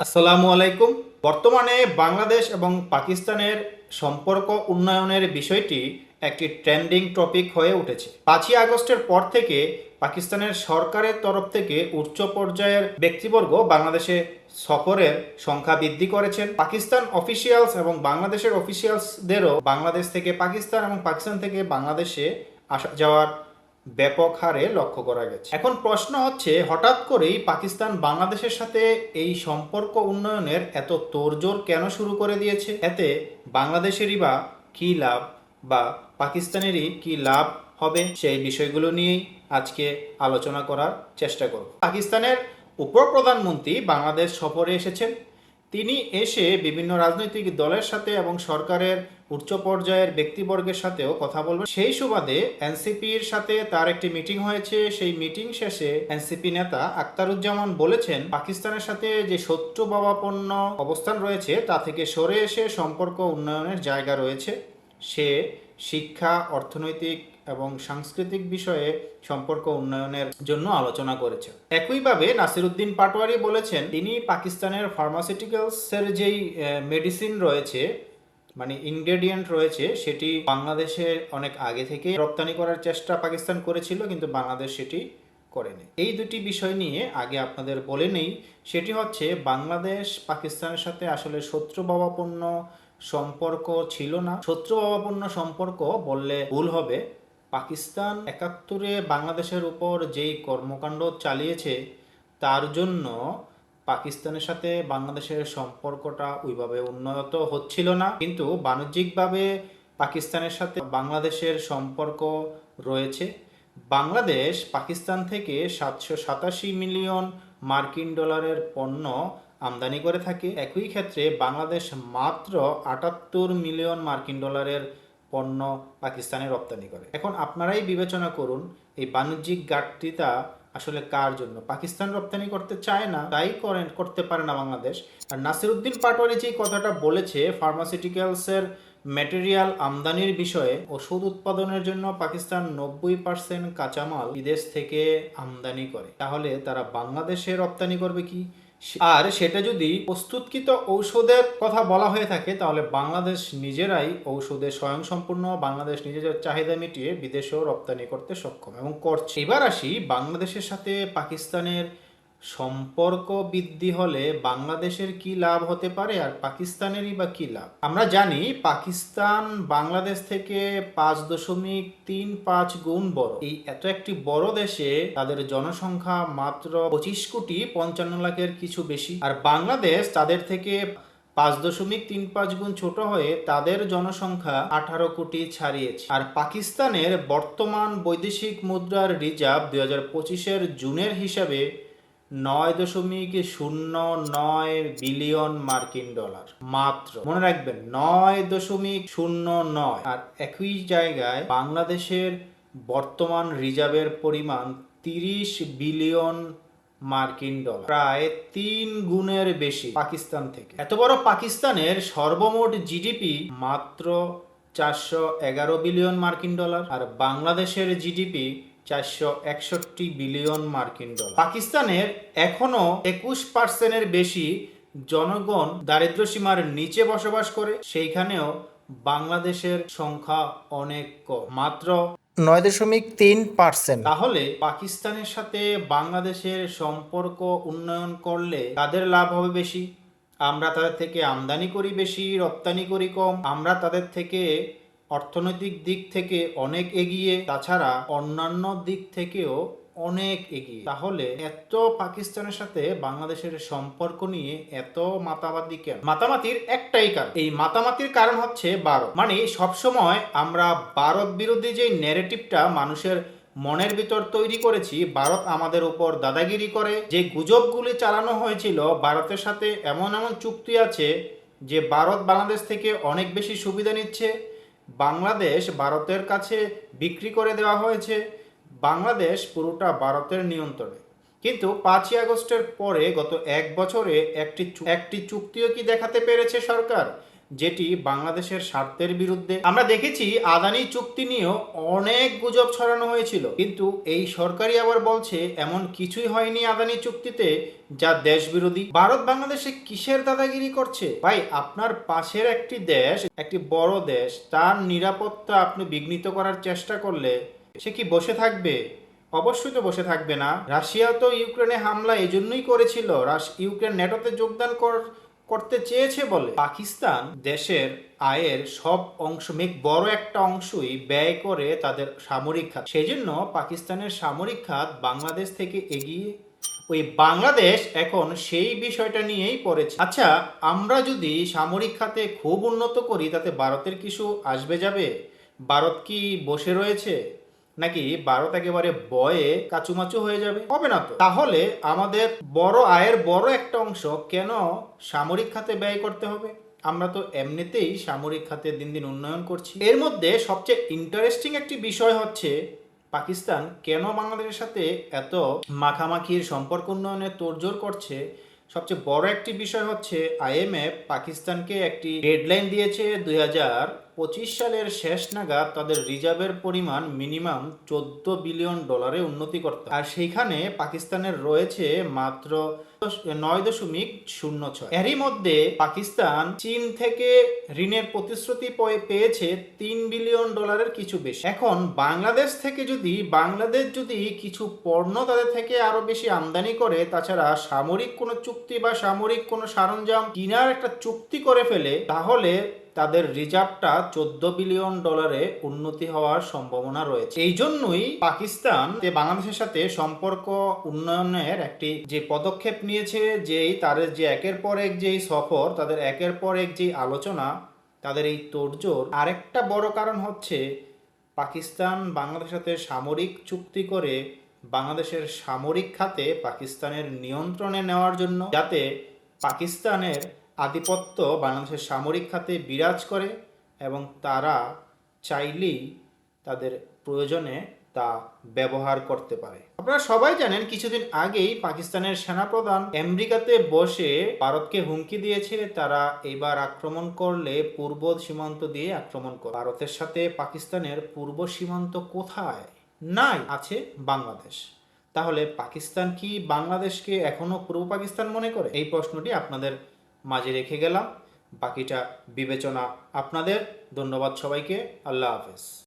আসসালামু আলাইকুম। বর্তমানে বাংলাদেশ এবং পাকিস্তানের সম্পর্ক উন্নয়নের বিষয়টি একটি ট্রেন্ডিং টপিক হয়ে উঠেছে। পাঁচই আগস্টের পর থেকে পাকিস্তানের সরকারের তরফ থেকে উচ্চ পর্যায়ের ব্যক্তিবর্গ বাংলাদেশে সফরের সংখ্যা বৃদ্ধি করেছেন। পাকিস্তান অফিসিয়ালস এবং বাংলাদেশের অফিসিয়ালসদেরও বাংলাদেশ থেকে পাকিস্তান এবং পাকিস্তান থেকে বাংলাদেশে আসা, যাওয়ার ব্যাপক হারে লক্ষ্য করা গেছে। এখন প্রশ্ন হচ্ছে, হঠাৎ করেই পাকিস্তান বাংলাদেশের সাথে এই সম্পর্ক উন্নয়নের এত তোড়জোড় কেন শুরু করে দিয়েছে? এতে বাংলাদেশেরই বা কী লাভ বা পাকিস্তানেরই কী লাভ হবে সেই বিষয়গুলো নিয়েই আজকে আলোচনা করার চেষ্টা করব। পাকিস্তানের উপপ্রধানমন্ত্রী বাংলাদেশ সফরে এসেছেন। তিনি এসে বিভিন্ন রাজনৈতিক দলের সাথে এবং সরকারের উচ্চ পর্যায়ের ব্যক্তিবর্গের সাথেও কথা বলবেন। সেই সুবাদে এনসিপির সাথে তার একটি মিটিং হয়েছে। সেই মিটিং শেষে এনসিপি নেতা আক্তারুজ্জামান বলেছেন, পাকিস্তানের সাথে যে শত্রুভাবাপন্ন অবস্থান রয়েছে, তা থেকে সরে এসে সম্পর্ক উন্নয়নের জায়গা রয়েছে। সে শিক্ষা, অর্থনৈতিক এবং সাংস্কৃতিক বিষয়ে সম্পর্ক উন্নয়নের জন্য আলোচনা করেছে। একইভাবে নাসিরুদ্দিন পাটোয়ারি বলেছেন, তিনি পাকিস্তানের ফার্মাসিউটিক্যালসের যেই মেডিসিন রয়েছে মানে ইনগ্রেডিয়েন্ট রয়েছে, সেটি বাংলাদেশে অনেক আগে থেকে রপ্তানি করার চেষ্টা পাকিস্তান করেছিল, কিন্তু বাংলাদেশ সেটি করেনি। এই দুটি বিষয় নিয়ে আগে আপনাদের বলে নেই, সেটি হচ্ছে বাংলাদেশ পাকিস্তানের সাথে আসলে শত্রুভাবাপন্ন সম্পর্ক ছিল না। শত্রুভাবাপন্ন সম্পর্ক বললে ভুল হবে। পাকিস্তান একাত্তরে বাংলাদেশের উপর যেই কর্মকাণ্ড চালিয়েছে, তার জন্য পাকিস্তানের সাথে বাংলাদেশের সম্পর্কটা ওইভাবে উন্নত হচ্ছিল না। কিন্তু বাণিজ্যিকভাবে পাকিস্তানের সাথে বাংলাদেশের সম্পর্ক রয়েছে। বাংলাদেশ পাকিস্তান থেকে সাতশো সাতাশি মিলিয়ন মার্কিন ডলারের পণ্য আমদানি করে থাকে। একই ক্ষেত্রে বাংলাদেশ মাত্র আটাত্তর মিলিয়ন মার্কিন ডলারের পণ্য পাকিস্তানে রপ্তানি করে। এখন আপনারাই বিবেচনা করুন, এই বাণিজ্যিক ঘাটতিটা আসলে কার জন্য? পাকিস্তান রপ্তানি করতে চায় না, তাই করেন, করতে পারে না বাংলাদেশ। আর নাসিরুদ্দিন পাটওয়ারি যে কথাটা বলেছে ফার্মাসিউটিক্যালসের ম্যাটেরিয়াল আমদানির বিষয়ে, ওষুধ উৎপাদনের জন্য পাকিস্তান নব্বই পার্সেন্ট কাঁচামাল বিদেশ থেকে আমদানি করে। তাহলে তারা বাংলাদেশে রপ্তানি করবে কি? আর সেটা যদি প্রস্তুতকৃত ঔষধের কথা বলা হয়ে থাকে, তাহলে বাংলাদেশ নিজেরাই ঔষধে স্বয়ংসম্পূর্ণ বাংলাদেশ নিজেদের চাহিদা মিটিয়ে বিদেশেও রপ্তানি করতে সক্ষম এবং করছে। এবার আসি বাংলাদেশের সাথে পাকিস্তানের সম্পর্ক বৃদ্ধি হলে বাংলাদেশের কি লাভ হতে পারে আর পাকিস্তানেরই বা কি লাভ? আমরা জানি পাকিস্তান বাংলাদেশ থেকে পাঁচ দশমিক তিন পাঁচ গুণ বড়। এই এত একটি বড় দেশে তাদের জনসংখ্যা মাত্র পঁচিশ কোটি পঞ্চান্ন লাখের কিছু বেশি। আর বাংলাদেশ তাদের থেকে পাঁচ দশমিক তিন পাঁচ গুণ ছোট হয়ে তাদের জনসংখ্যা আঠারো কোটি ছাড়িয়েছে। আর পাকিস্তানের বর্তমান বৈদেশিক মুদ্রার রিজার্ভ দুই হাজার পঁচিশের জুনের হিসাবে নয় দশমিক শূন্য নয় বিলিয়ন মার্কিন ডলার, মাত্র। মনে রাখবেন, নয় দশমিক শূন্য নয়। আর একই জায়গায় বাংলাদেশের বর্তমান রিজার্ভের পরিমাণ তিরিশ বিলিয়ন মার্কিন ডলার, প্রায় তিন গুণের বেশি পাকিস্তান থেকে। এত বড় পাকিস্তানের সর্বমোট জিডিপি মাত্র চারশো এগারো বিলিয়ন মার্কিন ডলার, আর বাংলাদেশের জিডিপি চারশো একষট্টি বিলিয়ন মার্কিন ডলার। পাকিস্তানের এখনও একুশ পার্সেন্টের বেশি জনগণ দারিদ্র সীমার নিচে বসবাস করে সেইখানেও বাংলাদেশের সংখ্যা অনেক কম। মাত্র নয় দশমিক তিন পার্সেন্ট। তাহলে পাকিস্তানের সাথে বাংলাদেশের সম্পর্ক উন্নয়ন করলে তাদের লাভ হবে বেশি? আমরা তাদের থেকে আমদানি করি বেশি রপ্তানি করি কম আমরা তাদের থেকে অর্থনৈতিক দিক থেকে অনেক এগিয়ে, তাছাড়া অন্যান্য দিক থেকেও অনেক এগিয়ে। তাহলে এত পাকিস্তানের সাথে বাংলাদেশের সম্পর্ক নিয়ে এত মাতামাতি কেন? মাতামাতির একটাই কারণ। এই মাতামাতির কারণ হচ্ছে ভারত মানে সবসময় আমরা ভারত বিরোধী যে ন্যারেটিভটা মানুষের মনের ভিতর তৈরি করেছি ভারত আমাদের উপর দাদাগিরি করে, যে গুজবগুলি চালানো হয়েছিল, ভারতের সাথে এমন এমন চুক্তি আছে যে ভারত বাংলাদেশ থেকে অনেক বেশি সুবিধা নিচ্ছে বাংলাদেশ ভারতের কাছে বিক্রি করে দেওয়া হয়েছে। বাংলাদেশ পুরোটা ভারতের নিয়ন্ত্রণে। কিন্তু পাঁচই আগস্টের পরে গত এক বছরে একটি একটি চুক্তিও কি দেখাতে পেরেছে সরকার? যেটি বাংলাদেশের স্বার্থের বিরুদ্ধে। আমরা দেখেছি আদানি চুক্তি নিয়েও অনেক গুজব ছড়ানো হয়েছিল। কিন্তু এই সরকারি আবার বলছে, এমন কিছুই হয়নি আদানি চুক্তিতে যা দেশ বিরোধী ভারত বাংলাদেশে কিসের দাদাগিরি করছে? ভাই, আপনার পাশের একটি দেশ, একটি বড় দেশ, তার নিরাপত্তা আপনি বিঘ্নিত করার চেষ্টা করলে সে কি বসে থাকবে? অবশ্যই তো বসে থাকবে না। রাশিয়া তো ইউক্রেনে হামলা এজন্যই করেছিল। রাশ- ইউক্রেন নেটোতে যোগদান কর- করতে চেয়েছে বলে পাকিস্তান দেশের আয়ের সব অংশ মেঘ বড় একটা অংশই ব্যয় করে তাদের সামরিক খাত। সেজন্য পাকিস্তানের সামরিক খাত বাংলাদেশ থেকে এগিয়ে ওই বাংলাদেশ এখন সেই বিষয়টা নিয়েই পড়েছে। আচ্ছা আমরা যদি সামরিক খাতে খুব উন্নত করি, তাতে ভারতের কিছু আসবে যাবে? ভারত কি বসে রয়েছে? নাকি ভারত একেবারে বয়ে কাচুমাচু হয়ে যাবে? হবে না তো। তাহলে আমাদের বড় আয়ের বড় একটা অংশ কেন সামরিক খাতে ব্যয় করতে হবে? আমরা তো এমনিতেই সামরিক খাতে দিন দিন উন্নয়ন করছি। এর মধ্যে সবচেয়ে ইন্টারেস্টিং একটি বিষয় হচ্ছে পাকিস্তান কেন বাংলাদেশের সাথে এত মাখামাখির সম্পর্ক উন্নয়নে তোড়জোড় করছে? সবচেয়ে বড় একটি বিষয় হচ্ছে আইএমএফ পাকিস্তানকে একটি ডেডলাইন দিয়েছে দুই হাজার পঁচিশ সালের শেষ নাগাদ তাদের রিজার্ভের পরিমাণ মিনিমাম চোদ্দ বিলিয়ন ডলারে উন্নতি করতে আর সেইখানে পাকিস্তানের রয়েছে মাত্র নয় দশমিক শূন্য ছয়। এরই মধ্যে পাকিস্তান চীন থেকে ঋণের প্রতিশ্রুতি পয়ে- পেয়েছে তিন বিলিয়ন ডলারের কিছু বেশি। এখন বাংলাদেশ থেকে যদি, বাংলাদেশ যদি কিছু পণ্য তাদের থেকে আরও বেশি আমদানি করে, তাছাড়া সামরিক কোনো চুক্তি বা সামরিক কোনো সরঞ্জাম কেনার একটা চুক্তি করে ফেলে, তাহলে তাদের রিজার্ভটা চোদ্দ বিলিয়ন ডলারে উন্নতি হওয়ার সম্ভাবনা রয়েছে। এই জন্যই পাকিস্তান বাংলাদেশের সাথে সম্পর্ক উন্নয়নের একটি যে পদক্ষেপ নিয়েছে, যেই তাদের যে একের পর এক যেই সফর, তাদের একের পর এক যেই আলোচনা, তাদের এই তোড়জোড়, আরেকটা বড় কারণ হচ্ছে পাকিস্তান বাংলাদেশের সাথে সামরিক চুক্তি করে বাংলাদেশের সামরিক খাতে পাকিস্তানের নিয়ন্ত্রণে নেওয়ার জন্য, যাতে পাকিস্তানের আধিপত্য বাংলাদেশের সামরিক খাতে বিরাজ করে এবং তারা চাইলেই তাদের প্রয়োজনে তা ব্যবহার করতে পারে। আপনারা সবাই জানেন কিছুদিন আগেই পাকিস্তানের সেনাপ্রধান আমেরিকাতে বসে ভারতকে হুমকি দিয়েছে, তারা এবার আক্রমণ করলে পূর্ব সীমান্ত দিয়ে আক্রমণ করে, ভারতের সাথে পাকিস্তানের পূর্ব সীমান্ত কোথায়? নাই, আছে বাংলাদেশ। তাহলে পাকিস্তান কি বাংলাদেশকে এখনও পূর্ব পাকিস্তান মনে করে? এই প্রশ্নটি আপনাদের মাঝে রেখে গেলাম। বাকিটা বিবেচনা আপনাদের। ধন্যবাদ সবাইকে। আল্লাহ হাফেজ।